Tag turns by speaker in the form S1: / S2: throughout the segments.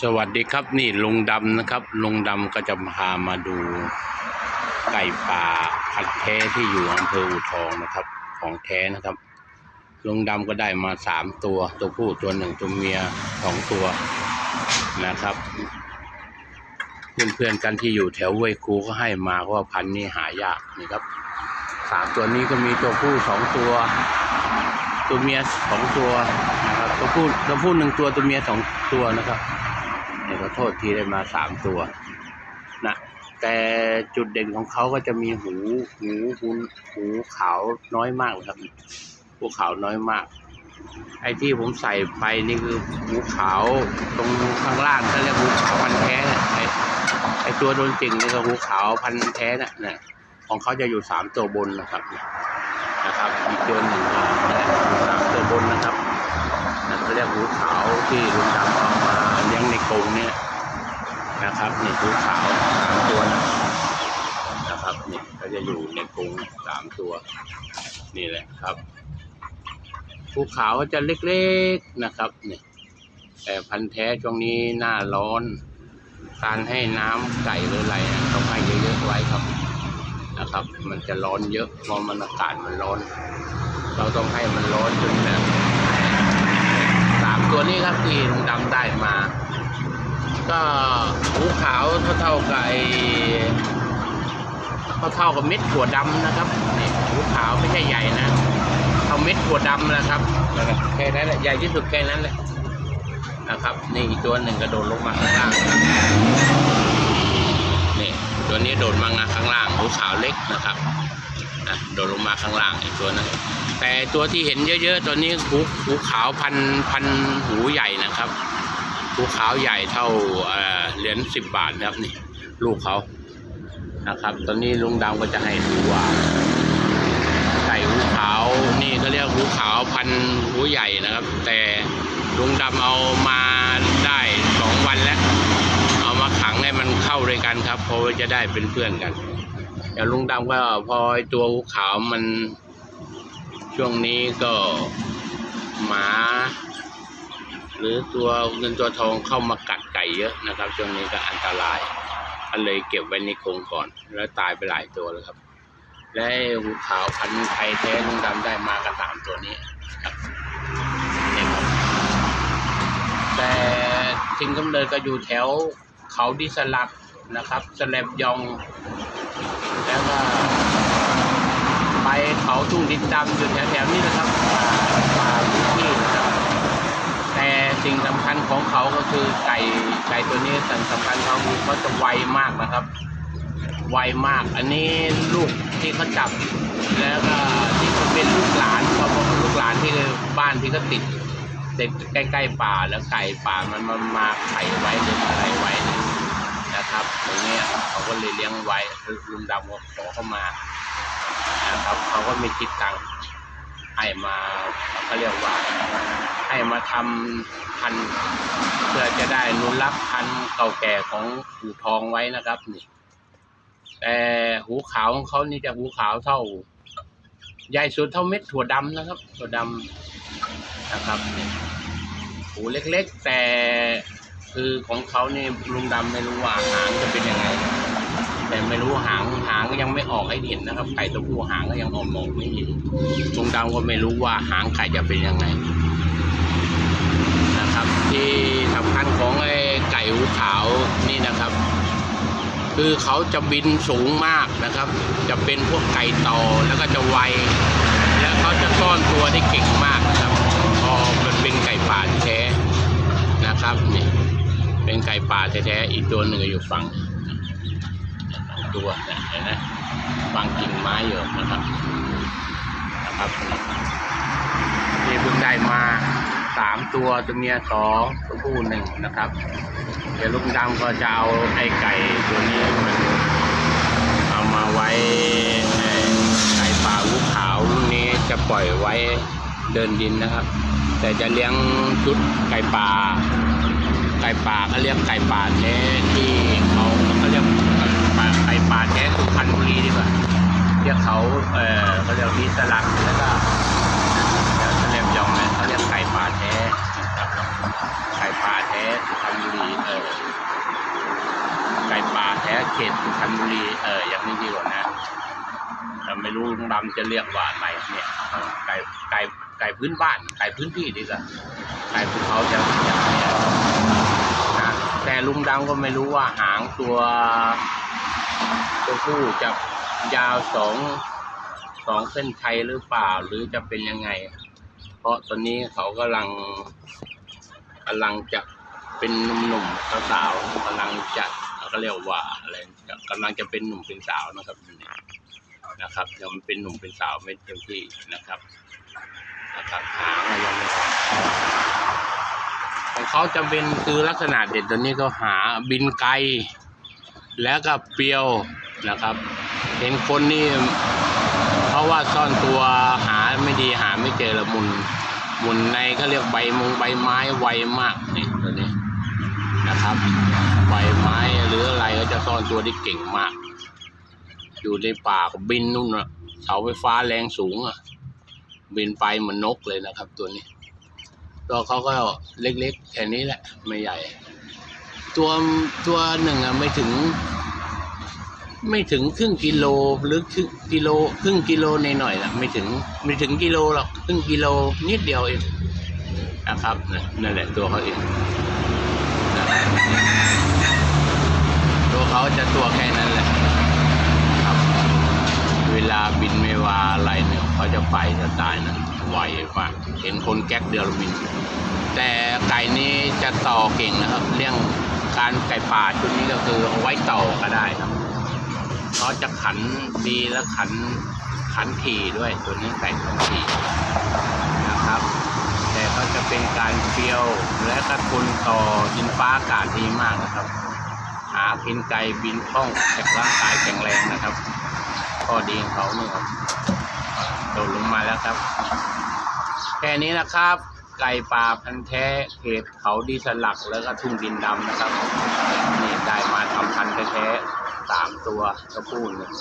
S1: สวัสดีครับนี่ลุงดำนะครับลุงดำก็จะพามาดูไก่ป่าพันธุ์แท้ที่อยู่อำเภออูทองนะครับ ของแท้นะครับลุงดำก็ได้มาสามตัว ตัวผู้ตัวหนึ่งตัวเมียสองตัวนะครับ เพื่อนๆกันที่อยู่แถวเวยคูก็ให้มาเพราะว่าพันธุ์นี้หายากนี่ครับสามตัวนี้ก็มีตัวผู้สองตัว ตัวเมียสองตัวนะครับตัวผู้ตัวผู้หนึ่งตัวตัวเมียสองตัวนะครับ ขอโทษทีได้มาสามตัวนะแต่จุดเด่นของเขาก็จะมีหูหูหูหูขาวน้อยมากครับหูขาวน้อยมาก ไอ้ที่ผมใส่ไปนี่คือหูขาวตรงข้างล่างเขาเรียกหูขาวพันแท้นะไอ้ไอ้ตัวโดนจริงนี่ก็หูขาวพันแท้นะเนี่ยของเขาจะอยู่สามตัวบนนะครับนะครับอีกตัวหนึ่งสามตัวบนนะครับ เรียกหูขาวที่ลุงดำเอามาเลี้ยงในกรงเนี่ยนะครับนี่หูขาวสามตัวนะนะครับนี่เขาจะอยู่ในกรงสามตัว นี่แหละครับหูขาวจะเล็กๆนะครับนี่แต่พันธุ์แท้ช่วงนี้หน้าร้อน การให้น้ำไก่หรืออะไรต้องให้เยอะๆไว้ครับนะครับ มันจะร้อนเยอะเพราะมันอากาศมันร้อน เราต้องให้มันร้อนจนแบบามตัวนี้ครับที่ลุงดำได้มา ก็หูขาวเท่าๆกับไอ้เท่ากับเม็ดถั่วดำนะครับนี่หูขาวไม่ใช่ใหญ่นะเท่าเม็ดถั่วดำนะครับแค่นั้นแหละใหญ่ที่สุดแค่นั้นแหละนะครับ นี่อีกตัวหนึ่งกระโดดลงมาข้างล่างนี่ตัวนี้โดดมางาข้างล่างหูขาวเล็กนะครับโดดลงมาข้างล่างอีกตัวนึง แต่ตัวที่เห็นเยอะๆตัวนี้หูหูขาวพันพันหูใหญ่นะครับ หูขาวใหญ่เท่าเออเหรียญสิบบาทนะครับนี่ ลูกเขานะครับ ตอนนี้ลุงดำก็จะให้ดูว่าไก่หูขาวนี่เขาเรียกหูขาวพันหูใหญ่นะครับ แต่ลุงดำเอามาได้สองวันแล้ว เอามาขังให้มันเข้าด้วยกันครับเพราะว่าจะได้เป็นเพื่อนกันแต่ลุงดำก็พอตัวขาวมัน ช่วงนี้ก็หมา หรือตัวเงินตัวทองเข้ามากัดไก่เยอะนะครับ ช่วงนี้ก็อันตรายก็เลยเก็บไว้ในกรงก่อน แล้วตายไปหลายตัวแล้วครับ และหูขาวพันธุ์ไทยแท้ลุงดำได้มากระสามตัวนี้ครับเนี่ยครับแต่ทิ้งกำเนิดก็อยู่แถวเขาดิสลักนะครับ สแลบยอง แล้วก็ไปเขา ทุ่งดินดำอยู่แถวๆนี้นะครับป่าป่าพื้นที่นะครับ แต่สิ่งสำคัญของเขาก็คือไก่ไก่ตัวนี้สิ่งสำคัญเขาคือเขาจะไวมากนะครับ ไวมาก อันนี้ลูกที่เขาจับแล้วก็ที่เขาเป็นลูกหลานเขาบอกลูกหลานที่บ้านที่เขาติดเด็กใกล้ๆป่าแล้วไก่ป่ามันมามาไข่ไว้หรืออะไรไว้นะครับตรงนี้เขาก็เลยเลี้ยงไว้ลุงดำก็ขอเข้ามา นะครับเขาก็ไม่คิดตังค์ให้มาเขาเรียกว่า ให้มาทำพันเพื่อจะได้อนุรักพันเก่าแก่ของหูทองไว้นะครับนี่แต่หูขาวของเขานี่จะหูขาวเท่า ใหญ่สุดเท่าเม็ดถั่วดำนะครับ ถั่วดำนะครับหูเล็กๆ แต่คือของเขานี่ลุงดำไม่รู้ว่าหางจะเป็นยังไง แต่ไม่รู้หางหางยังไม่ออกให้เห็นนะครับ ไก่ตัวผู้หางก็ยังออกมองไม่เห็นลุงดำก็ไม่รู้ว่าหางไก่จะเป็นยังไงนะครับ ที่สำคัญของไอ้ไก่หูขาวนี่นะครับ คือเขาจะบินสูงมากนะครับ จะเป็นพวกไก่ต่อแล้วก็จะไวแล้วเขาจะซ่อนตัวได้เก่งมากนะครับพอมันเป็นไก่ป่าแท้นะครับนี่เป็นไก่ป่าแท้ๆอีกตัวหนึ่งอยู่ฝั่ง ตัวเนี่ยเห็นไหมฟังกิ่งไม้อยู่นะครับนะครับนี่เพิ่งได้มาสามตัวตัวเมียสองตัวผู้หนึ่งนะครับ เดี๋ยวลุงดำก็จะเอาไอ้ไก่ตัวนี้มันเอามาไว้ไก่ป่าวุขาวรุ่นนี้จะปล่อยไว้เดินดินนะครับ แต่จะเลี้ยงชุดไก่ป่าไก่ป่าเขาเรียกไก่ป่าแท้ที่เขาเขาเรียก ไก่ป่าแท้สุพรรณบุรีดีกว่าเรียกเขาเออเขาเรียกวิสลักแล้วก็แล้วเขาเรียกยองนะเขาเรียกไก่ป่าแท้นะครับไก่ป่าแท้สุพรรณบุรีเออไก่ป่าแท้เขตสุพรรณบุรีเอออย่างนี้ดีกว่านะแต่ไม่รู้ลุงดำจะเรียกว่าอะไรเนี่ยไก่ไก่ไก่พื้นบ้านไก่พื้นที่ดีกว่าไก่ภูเขาจะอย่นะแต่ลุงดำก็ไม่รู้ว่าหางตัว ตัวผู้จะยาวสองสองเส้นชัยหรือเปล่าหรือจะเป็นยังไง เพราะตอนนี้เขากำลังกำลังจะเป็นหนุ่มๆสาวๆกำลังจะเขาเรียกว่าอะไรกำลังจะเป็นหนุ่มเป็นสาวนะครับนะครับยังเป็นหนุ่มเป็นสาวไม่เต็มที่นะครับนะครับหางยังไม่ออของเขาจะเป็นคือลักษณะเด็ดตัวนี้ก็หาบินไกล แล้วก็เปียว นะครับ เห็นคนนี่เพราะว่าซ่อนตัวหาไม่ดีหาไม่เจอละมุนมุนในก็เรียกใบมงใบไม้ไวมากนี่ตัวนี้นะครับใบไม้หรืออะไรก็จะซ่อนตัวได้เก่งมาก อยู่ในป่าบินนู่นน่ะเสาไฟฟ้าแรงสูงอะบินไปเหมือนนกเลยนะครับ ตัวนี้ ตัวเขาก็เล็กๆแค่นี้แหละไม่ใหญ่ ตัวตัวหนึ่งอะไม่ถึง ไม่ถึงครึ่งกิโลหรือครึ่งกิโลครึ่งกิโลในหน่อยๆนะไม่ถึงไม่ถึงกิโลหรอกครึ่งกิโลนิดเดียวเองนะครับนั่นแหละตัวเขาเองนะตัวเขาจะตัวแค่นั้นแหละครับ เวลาบินไม่ว่าอะไรเนี่ยเขาจะไปจะตายนะไวมากเห็นคนแก๊กเดียวบิน แต่ไก่นี้จะต่อเก่งนะครับ เรื่องการไก่ป่าชุดนี้ก็คือเอาไว้ต่อก็ได้ครับ เขาจะขันดีและขันขันถี่ด้วยตัวนี้ไก่ขันถี่นะครับ แต่เขาจะเป็นการเปรียวและกระทุนต่อดินฟ้าอากาศดีมากนะครับ หากินไก่บินคล่องแข็งร่างกายแข็งแรงนะครับข้อดีของเขานี่ครับโดดลงมาแล้วครับ แค่นี้นะครับไก่ป่าพันธุ์แท้เขตเขาดีสลักแล้วก็ทุ่งดินดำนะครับนี่ได้มาทำพันธุ์แท้ สามตัวก็พูดหนึ่ง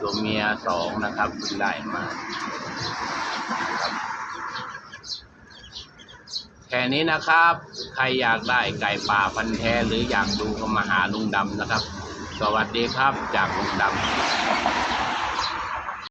S1: ตัวเมียสองนะครับเพิ่ได้มาแค่นี้นะครับ ใครอยากได้ไก่ป่าพันธ์แท้หรืออยากดูก็มาหาลุงดำนะครับ สวัสดีครับจากลุงดำ